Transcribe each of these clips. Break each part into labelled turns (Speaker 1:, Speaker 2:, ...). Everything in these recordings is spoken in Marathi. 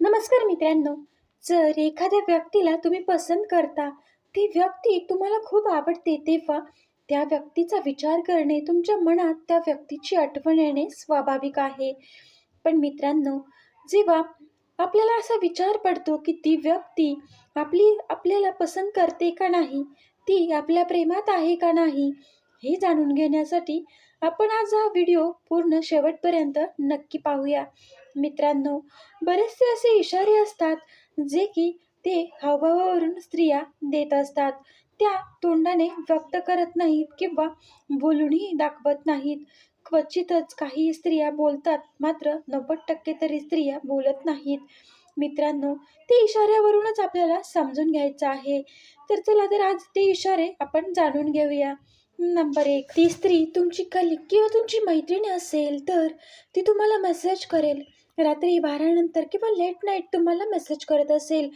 Speaker 1: नमस्कार मित्रांनो. जर एखाद्या व्यक्तीला तुम्ही पसंत करता ती व्यक्ती तुम्हाला खूप आवडते तेव्हा त्या व्यक्तीचा विचार करणे तुमच्या मनात त्या व्यक्तीची आठवण येणे स्वाभाविक आहे. पण मित्रांनो जेव्हा आपल्याला असा विचार पडतो की ती व्यक्ती आपली आपल्याला पसंत करते का नाही ती आपल्या प्रेमात आहे का नाही हे जाणून घेण्यासाठी आपण आज हा व्हिडिओ पूर्ण शेवटपर्यंत नक्की पाहूया. मित्रांनो बरेचसे असे इशारे असतात जे की ते हावभावावरून स्त्रिया देत असतात. त्या तोंडाने व्यक्त करत नाहीत किंवा बोलूनही दाखवत नाहीत. क्वचितच काही स्त्रिया बोलतात मात्र नव्वद टक्के तरी स्त्रिया बोलत नाहीत. मित्रांनो ते इशाऱ्यावरूनच आपल्याला समजून घ्यायचं आहे. तर चला तर आज ते इशारे आपण जाणून घेऊया. नंबर एक ती स्त्री तुमची कलिक किंवा तुमची मैत्रीण असेल तर ती तुम्हाला मेसेज करेल. रात्री बारानंतर किंवा लेट नाईट तुम्हाला मेसेज करत असेल.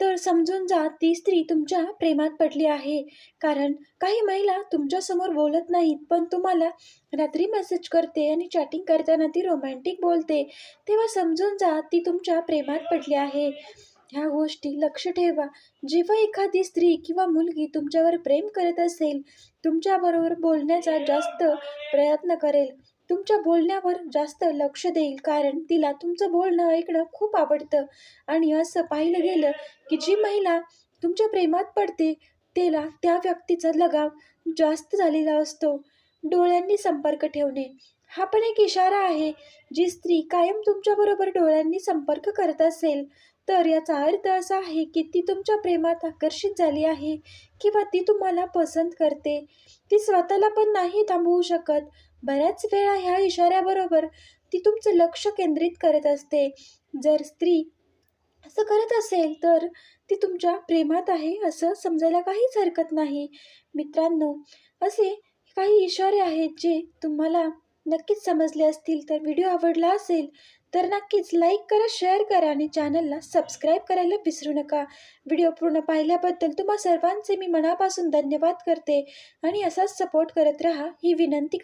Speaker 1: तर समजून जा ती स्त्री तुमच्या प्रेमात पडली आहे. कारण काही महिला तुमच्यासमोर बोलत नाहीत पण तुम्हाला रात्री मेसेज करते आणि चॅटिंग करताना ती रोमॅन्टिक बोलते. तेव्हा समजून जा ती तुमच्या प्रेमात पडली आहे. ह्या गोष्टी लक्ष ठेवा. जेव्हा एखादी स्त्री किंवा मुलगी तुमच्यावर प्रेम करत असेल तुमच्याबरोबर बोलण्याचा जास्त प्रयत्न करेल. तुमच्या बोलण्यावर जास्त लक्ष देईल कारण तिला तुमचं बोलणं ऐकणं खूप आवडतं. आणि असं पाहिलं गेलं की जी महिला तुमच्या प्रेमात पडते तिला त्या व्यक्तीचा लगाव जास्त झालेला असतो. डोळ्यांनी संपर्क ठेवणे. हा पण एक इशारा आहे जी स्त्री कायम तुमच्याबरोबर डोळ्यांनी संपर्क करत असेल तर याचा अर्थ असा आहे की ती तुमच्या प्रेमात आकर्षित झाली आहे किंवा ती तुम्हाला पसंत करते. ती स्वतःला पण नाही थांबवू शकत. बऱ्याच वेळा ह्या इशाऱ्याबरोबर ती तुमचं लक्ष केंद्रित करत असते. जर स्त्री असं करत असेल तर ती तुमच्या प्रेमात आहे असं समजायला काहीच हरकत नाही. मित्रांनो असे काही इशारे आहेत जे तुम्हाला नक्कीच समजले असतील तर व्हिडिओ आवडला असेल तर नक्कीच लाईक करा शेअर करा आणि चॅनलला सबस्क्राईब करायला विसरू नका. व्हिडिओ पूर्ण पाहिल्याबद्दल तुम्हा सर्वांचे मी मनापासून धन्यवाद करते आणि असाच सपोर्ट करत राहा ही विनंती कर